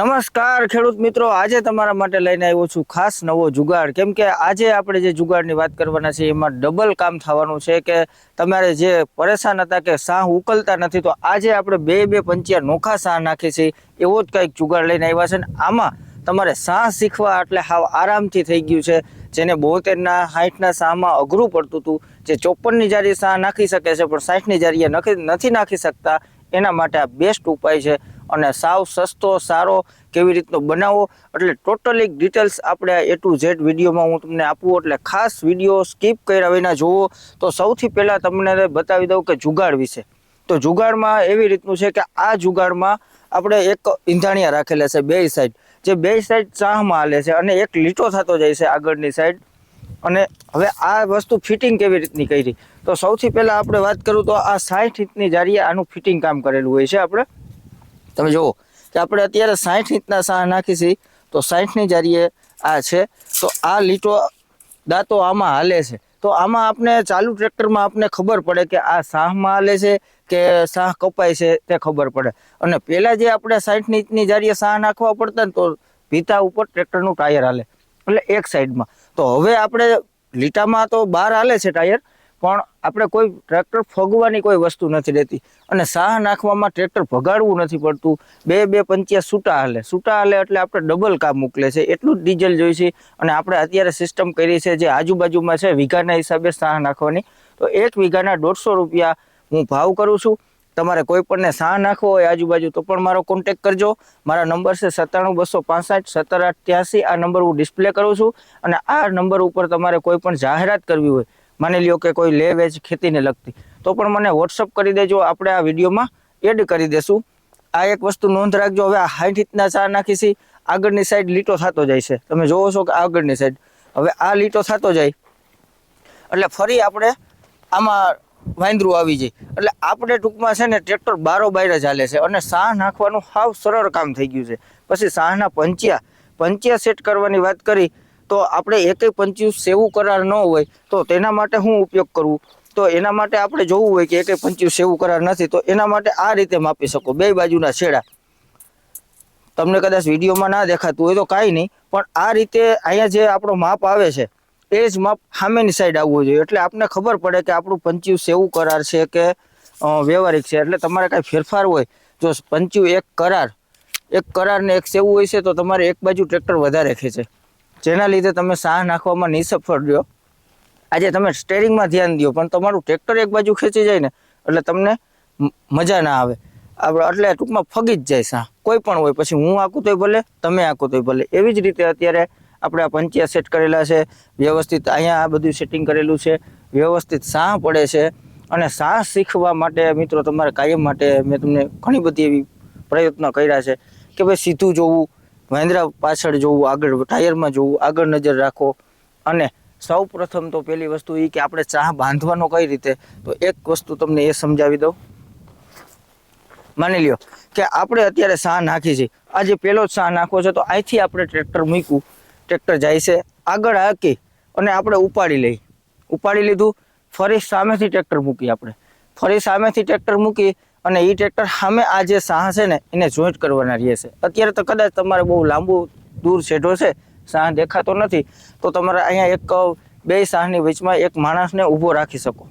નમસ્કાર ખેડૂત મિત્રો. આજે તમારા માટે લઈને આવ્યો છું ખાસ નવો જુગાડ. કેમ કે આજે આપણે જે જુગાડની વાત કરવાના છે એમાં ડબલ કામ થવાનું છે કે તમારે જે પરેશાન હતા કે સાહ ઉકલતા નથી, તો આજે આપણે બે બે પંચિયા નોખા સાહ નાખીએ છીએ એવો જ કંઈક જુગાડ લઈને આવ્યા છે ને આમાં તમારે સાહ શીખવા એટલે હાવ આરામથી થઈ ગયું છે. જેને બોતેરના સાઠના સાહમાં અઘરું પડતું હતું. જે ચોપનની જારી સાહ નાખી શકે છે, પણ સાઠની જારી નથી નાખી શકતા. એના માટે આ બેસ્ટ ઉપાય છે. અને સાવ સસ્તો, સારો કેવી રીતનો બનાવવો એટલે ટોટલી ડિટેલ્સ આપણે એ ટુ ઝેડ વિડીયોમાં હું તમને આપું, એટલે ખાસ વીડિયો સ્કીપ કર્યા વિના જુઓ. તો સૌથી પહેલાં તમને બતાવી દઉં કે જુગાડ વિશે. તો જુગાડમાં એવી રીતનું છે કે આ જુગાડમાં આપણે એક ઈંધાણિયા રાખેલા છે બે સાઈડ જે બે સાઈડ ચાહમાં હાલે છે અને એક લીટો થતો જાય છે આગળની સાઈડ અને હવે આ વસ્તુ ફિટિંગ કેવી રીતની કરી? તો સૌથી પહેલાં આપણે વાત કરું તો આ સાઠ ઇંચની જારીએ આનું ફિટિંગ કામ કરેલું હોય છે આપણે. તમે જુઓ કે આપણે અત્યારે સાઠ ઇંચના સાહ નાખી છીએ તો સાઠની જારીએ આ છે. તો આ લીટો દાંતો આમાં હાલે છે. તો આમાં આપણે ચાલુ ટ્રેક્ટરમાં આપણે ખબર પડે કે આ સાહમાં હાલે છે કે સાહ કપાય છે તે ખબર પડે. અને પહેલાં જે આપણે સાઠની ઇંચની જારીએ સાહ નાખવા પડતા ને તો ભીતા ઉપર ટ્રેક્ટરનું ટાયર હાલે. એટલે એક સાઈડમાં. તો હવે આપણે લીટામાં તો બહાર હાલે છે ટાયર પણ આપણે કોઈ ટ્રેક્ટર ફગવાની કોઈ વસ્તુ નથી રહેતી અને સાહ નાખવામાં ટ્રેક્ટર ભગાડવું નથી પડતું. બે બે પંચ્યા છૂટા હાલે. છૂટા હાલે એટલે આપણે ડબલ કામ મોકલે છે. એટલું જ ડીઝલ જોઈશે અને આપણે અત્યારે સિસ્ટમ કરી છે જે આજુબાજુમાં છે, વીઘાના હિસાબે સાહ નાખવાની. તો એક વીઘાના દોઢસો રૂપિયા હું ભાવ કરું છું. તમારે કોઈ પણને સાહ નાખવો હોય આજુબાજુ તો પણ મારો કોન્ટેક કરજો. મારા નંબર છે સત્તાણું, બસો પાસઠ, સત્તર આ નંબર હું ડિસ્પ્લે કરું છું. અને આ નંબર ઉપર તમારે કોઈ પણ જાહેરાત કરવી હોય માની લ્યો કે કોઈ લે વેચ ખેતીને લગતી. તો પણ મને વોટ્સઅપ કરી દેજો, આપણે આ વિડીયોમાં એડ કરી દેશું. આ એક વસ્તુ નોંધ રાખજો, હવે આ હાઈઠ ઇંચના ચા નાખીશી આગળની સાઈડ લીટો થતો જાય છે. તમે જોવો છો કે આગળની સાઈડ હવે આ લીટો થતો જાય. એટલે ફરી આપણે આમાં વાંદરું આવી જાય. એટલે આપણે ટૂંકમાં છે ને ટ્રેક્ટર બારો બાર ચાલે છે અને સાહ નાખવાનું સાવ સરળ કામ થઈ ગયું છે. પછી સાહના પંચ્યા. પંચ્યા સેટ કરવાની વાત કરી. તો આપણે એકેય પંચ્યું સેવું કરાર ન હોય તો તેના માટે શું ઉપયોગ કરવું તો એના માટે આપણે જોવું હોય કે એકેય પંચ્યું સેવું કરાર નથી, તો એના માટે આ રીતે માપી શકો, બે બાજુના છેડા. તમને કદાચ વિડીયોમાં ના દેખાતું હોય તો કાંઈ નહીં, પણ આ રીતે અહીંયા જે આપણો માપ આવે છે, એ જ માપ સામેની સાઈડ આવવું જોઈએ. એટલે આપણને ખબર પડે કે આપણું પંચ્યું સેવું કરાર છે કે વ્યવહારિક છે. એટલે તમારે કાંઈ ફેરફાર હોય, જો પંચ્યું એક કરાર, એક કરારને એક સેવું હોય છે, તો તમારે એક બાજુ ટ્રેક્ટર વધારે ખેંચે. જેના લીધે તમે સાહ નાખવામાં નિસફળ રહ્યો. આજે તમે સ્ટેરિંગમાં ધ્યાન દો પણ તમારું ટ્રેક્ટર એક બાજુ ખેંચી જાય ને, એટલે તમને મજા ના આવે. આપણે એટલે ટૂંકમાં ફગી જ જાય સાહ. કોઈ પણ હોય, પછી હું આંકું તોય ભલે, તમે આંકું તોય ભલે. એવી જ રીતે અત્યારે આપણે આ પંચ્યા સેટ કરેલા છે, વ્યવસ્થિત અહીંયા આ બધું સેટિંગ કરેલું છે, વ્યવસ્થિત સાહ પડે છે, અને સાહ શીખવા માટે મિત્રો તમારે કાયમ માટે મેં તમને ઘણી બધી એવી પ્રયત્નો કર્યા છે, કે ભાઈ સીધું જોવું મહેન્દ્રા પાછળ જોવું, આગળ ટાયરમાં જોવું, આગળ નજર રાખો. અને સૌ પ્રથમ તો પહેલી વસ્તુ એ કે આપણે ચા બાંધવાનો કઈ રીતે? તો એક વસ્તુ તમને એ સમજાવી દઉં. માની લ્યો કે આપણે અત્યારે ચા નાખી છે. આ જે પહેલો સા નાખવો છે તો અહીંથી આપણે ટ્રેક્ટર મૂક્યું. ટ્રેક્ટર જાય છે. આગળ હાકી અને આપણે ઉપાડી લઈ. ઉપાડી લીધું. ફરી સામેથી ટ્રેક્ટર મૂકી આપણે. ફરી સામેથી ટ્રેક્ટર મૂકી અને એ ટ્રેક્ટર સામે આ જે સાહ છે ને, એને જોઈન્ટ કરવાના રહે છે અત્યારે તો કદાચ તમારે બહુ લાંબુ દૂર શેઢો છે, સાહ દેખાતો નથી, તો તમારે અહીંયા એક, બે સાહની વચમાં એક માણસને ઊભો રાખી શકો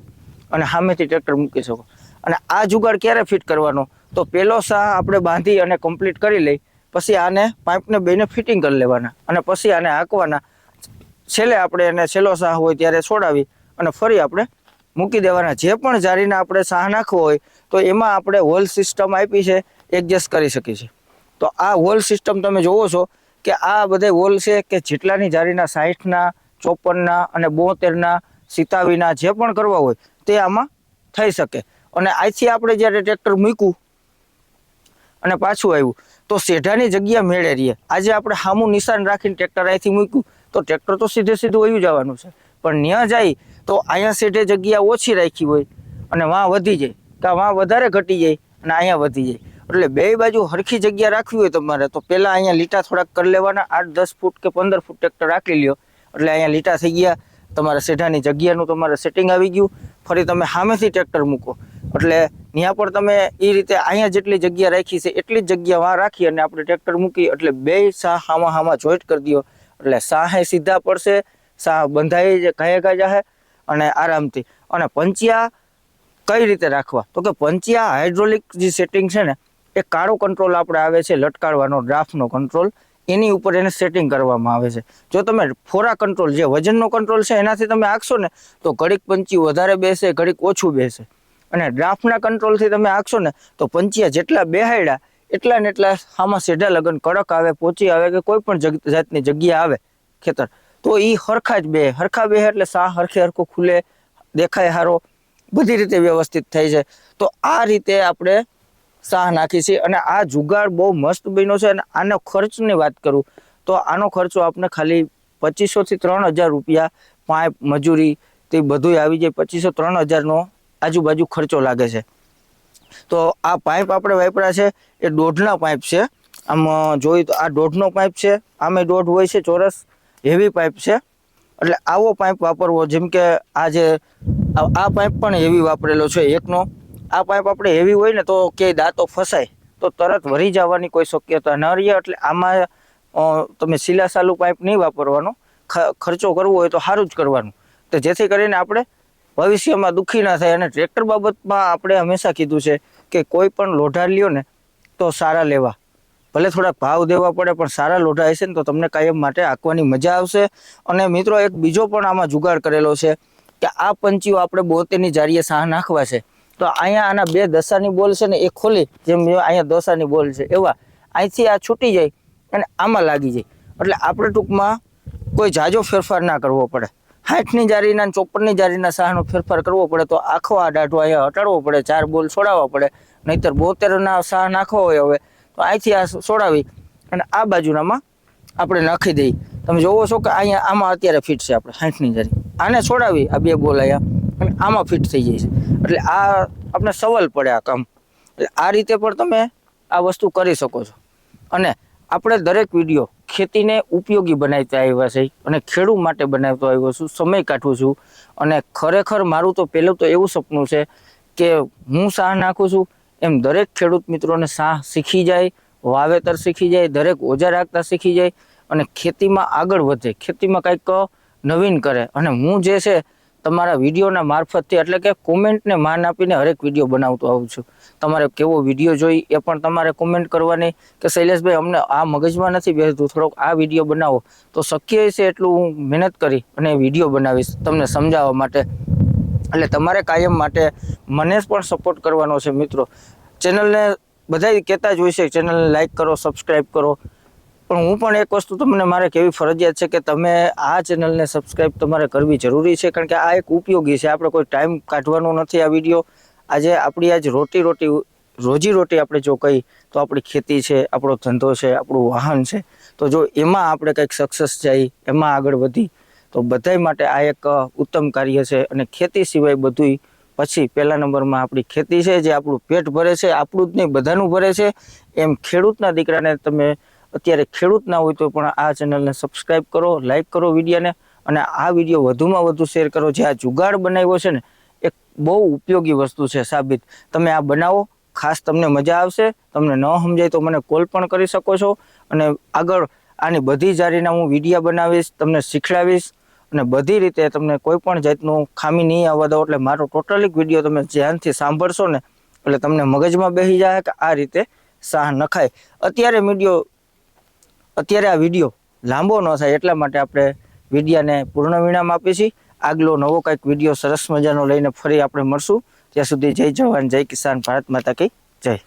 અને સામેથી ટ્રેક્ટર મૂકી શકો. અને આ જુગાડ ક્યારે ફિટ કરવાનો? તો પહેલો સાહ આપણે બાંધી અને કમ્પ્લીટ કરી લઈ, પછી આને પાઇપને બેને ફિટિંગ કરી લેવાના અને પછી આને હાંકવાના. છેલ્લે આપણે એને છેલ્લો સાહ હોય ત્યારે છોડાવી અને ફરી આપણે મૂકી દેવાના. જે પણ જારીને આપણે સાહ નાખવો હોય તો એમાં આપણે હોલ સિસ્ટમ આપી છે એડજસ્ટ કરી શકીએ છીએ. તો આ હોલ સિસ્ટમ તમે જોવો છો કે આ બધે હોલ છે કે જેટલાની જારીના સાઠના ચોપનના અને બોતેરના સિતાવીના જે પણ કરવા હોય તે આમાં થઈ શકે. અને અહીંથી આપણે જ્યારે ટ્રેક્ટર મૂક્યું અને પાછું આવ્યું, તો સેઢાની જગ્યા મેળે રહીએ. આજે આપણે સામું નિશાન રાખીને ટ્રેક્ટર અહીંથી મૂક્યું, તો ટ્રેક્ટર તો સીધે સીધું વયું જવાનું છે. પણ ત્યાં જાય તો અહીંયા સેઢે જગ્યા ઓછી રાખી હોય અને વાં વધી જાય. કાં વાં વધારે ઘટી જાય અને અહીંયા વધી જાય. એટલે બે બાજુ હરખી જગ્યા રાખવી હોય તમારે, તો પહેલાં અહીંયા લીટા થોડાક કરી લેવાના, આઠ, દસ ફૂટ કે પંદર ફૂટ ટ્રેક્ટર રાખી લ્યો. એટલે અહીંયા લીટા થઈ ગયા, તમારા સેઢાની જગ્યાનું તમારે સેટિંગ આવી ગયું, ફરી તમે સામેથી ટ્રેક્ટર મૂકો. એટલે ત્યાં પણ તમે એ રીતે અહીંયા જેટલી જગ્યા રાખી છે, એટલી જ જગ્યા વાં રાખી અને આપણે ટ્રેક્ટર મૂકી, એટલે બે સાહ હામાં હામાં જોઈન્ટ કરી દો. એટલે સાહે સીધા પડશે, સાહ બંધાઈ ઘાયે ઘા જાહે અને આરામથી. અને પંચિયા કઈ રીતે રાખવા? તો કે પંચિયા હાઇડ્રોલિક જે સેટિંગ છે ને, એ કાળો કંટ્રોલ આપણે આવે છે લટકાડવાનો ડ્રાફ્ટનો કંટ્રોલ એની ઉપર એને સેટિંગ કરવામાં આવે છે. જો તમે ફોરા કંટ્રોલ જે વજનનો કંટ્રોલ છે, એનાથી તમે આંકશો ને, તો ઘડીક પંચી વધારે બેસે, ઘડીક ઓછું બેસે. અને ડ્રાફ્ટના કંટ્રોલથી તમે આંકશો ને, તો પંચિયા જેટલા બેહાડ્યા એટલા ને એટલા આમાં સીધા લગન કડક આવે, પોચી આવે કે કોઈ પણ જાતની જગ્યા આવે ખેતર. તો એ હરખા જ બે, હરખા બે એટલે સા હરખે હરખું ખુલે, દેખાય હારો. બધી રીતે વ્યવસ્થિત થાય છે. તો આ રીતે આપણે શાહ નાખી છે અને આ જુગાડ બહુ મસ્ત બન્યો છે અને આનો ખર્ચની વાત કરું, તો આનો ખર્ચો આપણે ખાલી પચીસોથી ત્રણ હજાર રૂપિયા પાઇપ મજૂરી તે બધું આવી જાય. પચીસો ત્રણ હજારનો આજુબાજુ ખર્ચો લાગે છે. તો આ પાઇપ આપણે વાપરા છે, એ દોઢના પાઇપ છે. આમ જોઈ તો આ દોઢનો પાઇપ છે, આમે દોઢ હોય છે ચોરસ, હેવી પાઇપ છે. એટલે આવો પાઇપ વાપરવો, જેમ કે આ જે આ પાઇપ પણ હેવી વાપરેલો છે એકનો. આ પાઇપ આપણે હેવી હોય ને તો કે દાંતો ફસાય, તો તરત વરી જવાની કોઈ શક્યતા ન રહે. એટલે આમાં તમે સાલું પાઇપ નહીં વાપરવાનો. ખર્ચો કરવો હોય તો સારું જ કરવાનું. તો જેથી કરીને આપણે ભવિષ્યમાં દુઃખી ના થાય. અને ટ્રેક્ટર બાબતમાં આપણે હંમેશા કીધું છે કે કોઈ પણ લોઢા લ્યો ને તો સારા લેવા. ભલે થોડાક ભાવ દેવા પડે, પણ સારા લોઢા હશે ને તો તમને કાયમ માટે આંકવાની મજા આવશે. અને મિત્રો, એક બીજો પણ આમાં જુગાડ કરેલો છે. કે આ પંચીઓ આપણે બોતેરની જારીએ સાહ નાખવા છે. તો અહીંયા આના બે દશાની બોલ છે ને એ ખોલી, જેમ અહીંયા દશાની બોલ છે. એવા. અહીંથી આ છૂટી જાય અને આમાં લાગી જાય. એટલે આપણે ટૂંકમાં કોઈ જાજો ફેરફાર ના કરવો પડે. હાઠની જારીના ચોપડની જારીના સાહનો ફેરફાર કરવો પડે તો આખો આ દાઢો અહીંયા હટાડવો પડે, ચાર બોલ છોડાવવા પડે. નહીતર બોતેરના સાહ નાખવો હોય હવે. તો અહીંથી આ છોડાવી અને આ બાજુનામાં આપણે નાખી દઈએ. તમે જોવો છો કે અહીંયા આમાં અત્યારે ફિટ છે આપણે, હાઠની જારી આને છોડાવી આ બે બોલાયા અને આમાં ફિટ થઈ જાય છે. એટલે આ આપણે સવાલ પડે આ કામ. એટલે આ રીતે પણ તમે આ વસ્તુ કરી શકો છો. અને આપણે દરેક વીડિયો ખેતીને ઉપયોગી બનાવતા આવ્યા છે. અને ખેડૂત માટે બનાવતો આવ્યો છું. સમય કાઢું છું. અને ખરેખર મારું તો પહેલું તો એવું સપનું છે કે હું સાહ નાખું છું. એમ દરેક ખેડૂત મિત્રોને સાહ શીખી જાય, વાવેતર શીખી જાય, દરેક ઓજા રાખતા શીખી જાય. અને ખેતીમાં આગળ વધે. ખેતીમાં કંઈક નવીન કરે. અને હું જે છે, તમારા વિડીયોના મારફતથી એટલે કે કોમેન્ટને માન આપીને હરેક વીડિયો બનાવતો આવું છું. તમારે કેવો વીડિયો જોઈ એ પણ તમારે કોમેન્ટ કરવાની કે શૈલેષભાઈ, અમને આ મગજમાં નથી બેસતું, થોડોક આ વીડિયો બનાવો. તો શક્ય છે એટલું હું મહેનત કરી અને વીડિયો બનાવીશ તમને સમજાવવા માટે. એટલે તમારે કાયમ માટે મને પણ સપોર્ટ કરવાનો છે મિત્રો. ચેનલને બધા કહેતા જ હોય છે, ચેનલને લાઈક કરો સબસ્ક્રાઈબ કરો. પણ હું પણ એક વસ્તુ તમને મારે કેવી ફરજિયાત છે કે તમે આ ચેનલને સબસ્ક્રાઈબ તમારે કરવી જરૂરી છે, કારણ કે આ એક ઉપયોગી છે. આપણે કોઈ ટાઈમ કાઢવાનો નથી આ વીડિયો આજે આપણી આજ રોટી રોટી, રોજી રોટી આપણે જો કહી તો આપણી ખેતી છે, આપણો ધંધો છે, આપણું વાહન છે. તો જો એમાં આપણે કંઈક સક્સેસ જાય, એમાં આગળ વધી, તો બધાય માટે આ એક ઉત્તમ કાર્ય છે. અને ખેતી સિવાય બધુંય પછી પહેલા નંબરમાં આપણી ખેતી છે, જે આપણું પેટ ભરે છે, આપણું જ નહીં, બધાનું ભરે છે. એમ ખેડૂતના દીકરાને તમે અત્યારે ખેડૂત ના હોય તો પણ આ ચેનલને સબસ્ક્રાઇબ કરો લાઈક કરો વિડીયોને અને આ વીડિયો વધુમાં વધુ શેર કરો. જે આ જુગાડ બનાવ્યો છે ને, એક બહુ ઉપયોગી વસ્તુ છે સાબિત. તમે આ બનાવો, ખાસ તમને મજા આવશે. તમને ન સમજાય તો મને કોલ પણ કરી શકો છો. અને આગળ આની બધી જારીના હું વિડીયા બનાવીશ, તમને શીખડાવીશ. અને બધી રીતે તમને કોઈ પણ જાતનું ખામી નહીં આવવા દો, એટલે મારો ટોટલી વીડિયો તમે ધ્યાનથી સાંભળશો ને, એટલે તમને મગજમાં બેસી જાય કે આ રીતે સાહ નખાય. અત્યારે વીડિયો અત્યારે આ વીડિયો લાંબો ન થાય એટલા માટે આપણે વિડીયાને પૂર્ણ વિરામ છીએ. આગલો નવો કંઈક વીડિયો સરસ મજાનો લઈને ફરી આપણે મળશું. ત્યાં સુધી જય જવાન, જય કિસાન, ભારત માતા કી જય.